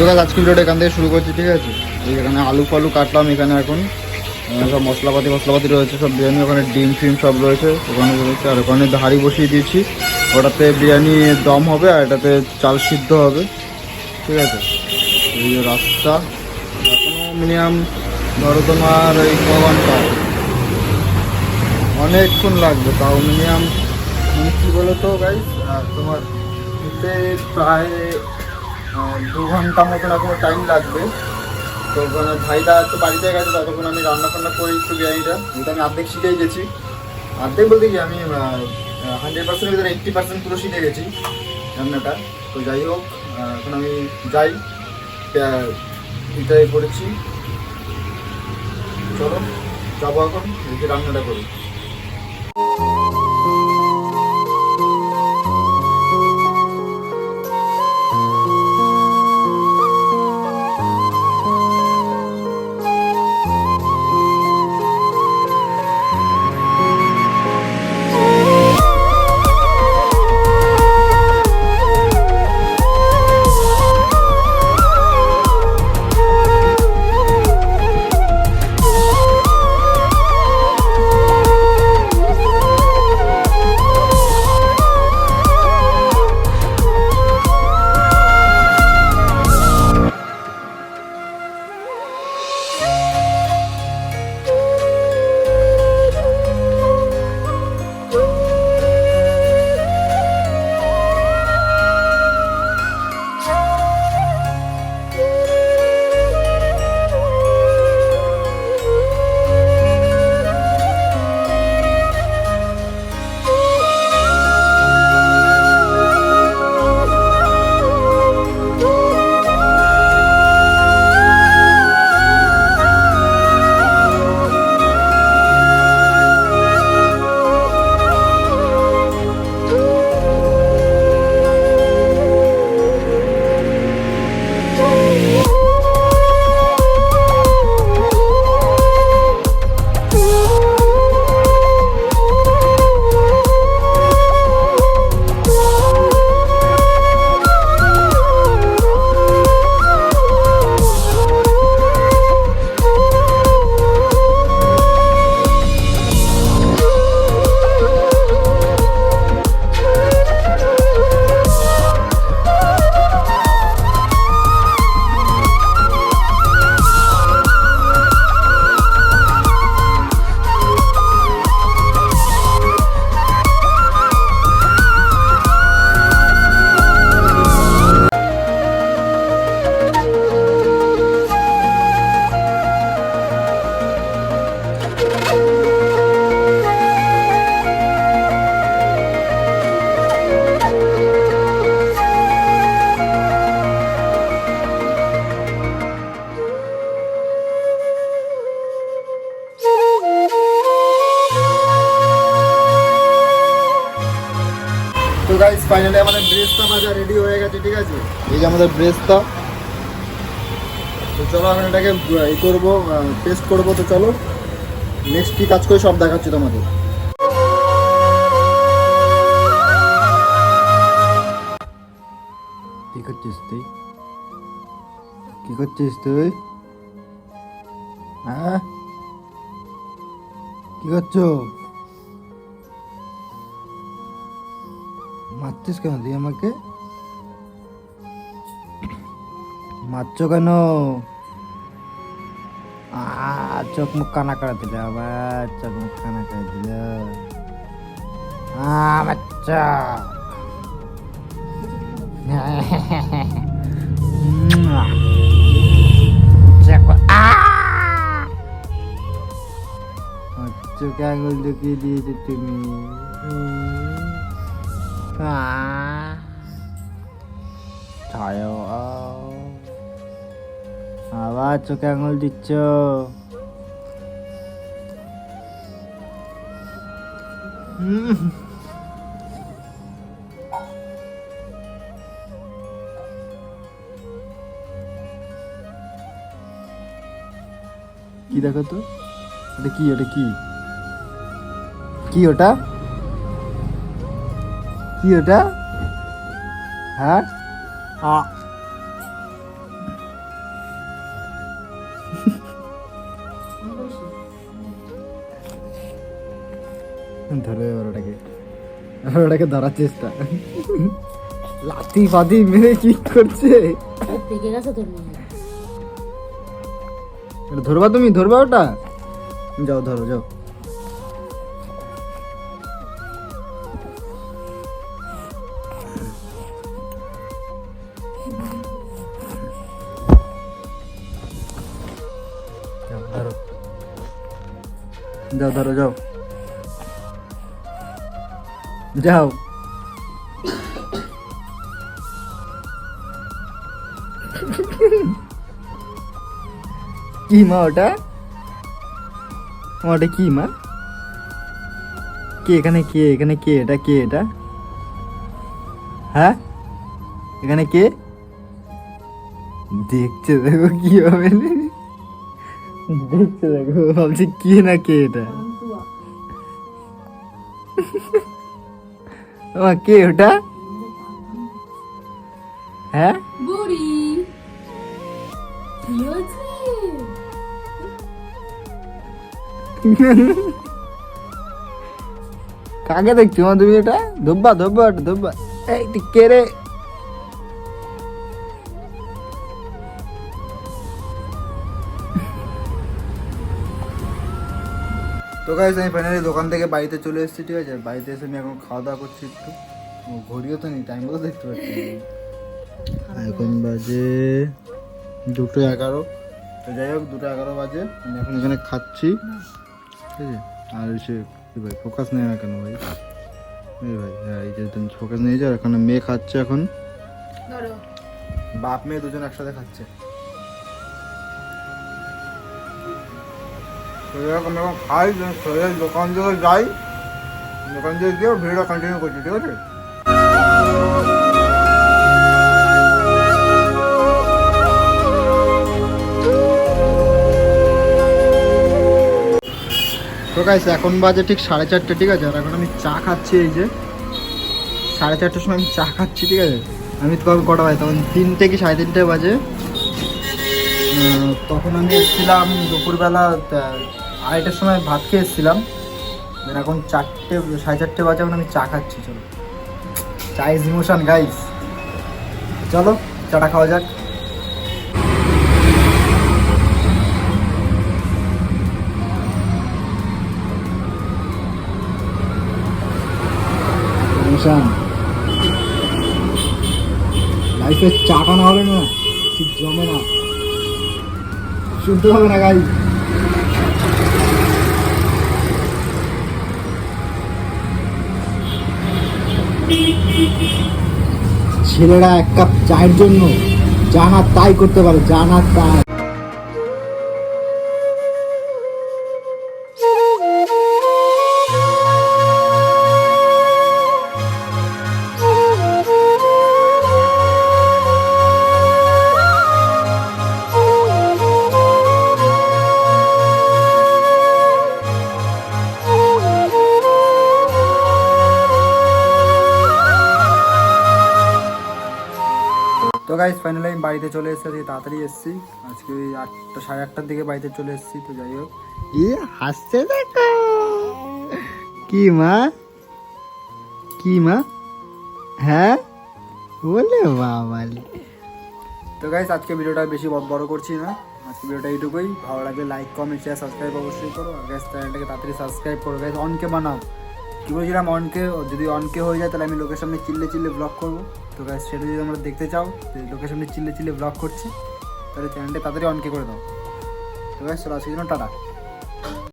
তো গাছ আজকে ভিডিওটা এখান থেকে শুরু করছি, ঠিক আছে? এখানে আলু ফালু কাটলাম এখানে এখন। সব মশলাপাতি মশলাপাতি রয়েছে, সব বিরিয়ানি, ওখানে ডিম ফিম সব রয়েছে। ওখানে রয়েছে, আর ওখানে হাঁড়ি বসিয়ে দিয়েছি। ওটাতে বিরিয়ানি দম হবে, আর এটাতে চাল সিদ্ধ হবে। ঠিক আছে? এই রাস্তা। মিনিমাম ধরো তোমার এই ক ঘণ্টা। অনেকক্ষণ লাগবে, তাও মিনিমাম মানে কী বলো তো গাই তোমার প্রায় দু ঘণ্টা মতন এখনও টাইম লাগবে। তো ভাইটা তো বাড়িতে গেছে, ততক্ষণ আমি রান্না ফান্না করে একটু বিরিয়ানিটা যেটা আমি অর্ধেক শিখেই গেছি। অর্ধেক বলতে কি, আমি হান্ড্রেড পার্সেন্টের ভিতরে এইট্টি পার্সেন্ট পুরো শিখে গেছি রান্নাটা। তো যাই হোক এখন আমি যাই। এটাই করেছি। চলো, যাব এখন রান্নাটা করি। ফাইনালি আমাদের ব্রেস্তা ভাজা রেডি হয়ে গেছে, ঠিক আছে? এই যে আমাদের ব্রেস্তা। তো চলো এখন এটাকে ই করব টেস্ট করব, তো চলো। নেক্সট কী কাজ করে সব দেখাচ্ছি তোমাদের। কি করছিস তুই? কি করছিস তুই? হ্যাঁ? কি করছ? মারছিস কেন? তুই আমাকে? মারছো কেন? চোখ মুখ কানা করে দিলে আবার, চোখ মুখ কানা করে দিল। চোখে আঙুল ঢুকিয়ে দিয়েছে তুমি? ছায় আবার চোখে আঙুল দিচ্ছ। কি দেখো তো এটা কি ওটা কি কি ওটা কি ওটা হ্যাঁ? আ। ধরে এবার ওটাকে। এবার ওটাকে ধরার চেষ্টা। লাতি ফাতি মেরে কি করছে? ধরবা তুমি? ধরবা ওটা? যাও ধরো যাও। যাও, ধরো। যাও ধরো যাও। যাও। কি মা ওটা? ওটা কি মা? কে এখানে কে? এখানে কে? এটা কে এটা? হ্যাঁ? এখানে কে? দেখছে দেখো কি হবে দেখছে দেখো ভাবছি কি না কে এটা আমার কে ওটা হ্যাঁ বুড়ি কাকে দেখছ? তুমি এটা ধোব্বা ধোব্বা ওটা ধোব্বা। এই তুই কে রে? তো গাইস আমি ফাইনালি দোকান থেকে বাড়িতে চলে এসেছি ঠিক আছে? বাড়িতে এসে আমি এখন খাওয়া দাওয়া করছি একটু। ঘড়িও তো নেই টাইম দেখতে পাচ্ছি। এখন বাজে দুটো এগারো। তো যাই হোক দুটো এগারো বাজে আমি এখন এখানে খাচ্ছি। ঠিক আছে? আর সে কি ভাই ফোকাস নেই না কেন ভাই? এই ভাই হ্যাঁ এই যে তুমি ফোকাস নিয়ে যাও এখানে মেয়ে খাচ্ছে এখন। বাপ মেয়ে দুজন একসাথে খাচ্ছে। তো এরকম এখন খাই শরীরে দোকান থেকে যাই। দোকান থেকে গিয়ে ভিডিওটা কন্টিনিউ করছি, ঠিক আছে? তো গাইস এখন বাজে ঠিক সাড়ে চারটে, ঠিক আছে? আর এখন আমি চা খাচ্ছি এই যে। সাড়ে চারটের সময় আমি চা খাচ্ছি, ঠিক আছে? আমি তখন কটা বাজে? তখন তিনটে কি সাড়ে তিনটে বাজে? তখন আমি এসেছিলাম দুপুরবেলা আড়াইটার সময় ভাত খেয়ে এসেছিলাম। এখন চারটে, সাড়ে চারটে বাজে এখন আমি চা খাচ্ছি, চলো। চা ইজ ইমোশন গাইস চলো, চাটা খাওয়া যাক। চাটা না হলে না, ঠিক জমে না। শুনতে হবে না গাই ছেলেরা এক কাপ চায়ের জন্য জানা তাই করতে পারে জানা তাই। গাইজ ফাইনালি আমি বাড়িতে চলে এসেছি আজকে তাড়াতাড়ি এসেছি। আজকে ওই আটটা সাড়ে আটটার দিকে বাড়িতে চলে এসেছি তো যাই হোক। ই হাসছে দেখো। কি মা? কি মা? হ্যাঁ? বলে বাবালি তো গাইজ আজকে ভিডিওটা বেশি বড় করছি না। আজকে ভিডিওটা এইটুকুই। ভালো লাগলে লাইক কমেন্ট শেয়ার সাবস্ক্রাইব অবশ্যই করো। আর গাইজ চ্যানেলটাকে তাড়াতাড়ি সাবস্ক্রাইব করো। গাইজ অনকে বানাও। কী বলছিলাম, অনকে, যদি অনকে হয়ে যায় তাহলে আমি লোকের সামনে চিল্লে চিল্লে ব্লগ করব। তো গাছ সেটা যদি তোমরা দেখতে চাও লোকের সামনে চিল্লে চিল্লে ব্লগ করছি, তাহলে চ্যানেলটা তাড়াতাড়ি অনকে করে দাও। তো গাছ চলো আজকের জন্য টাটা।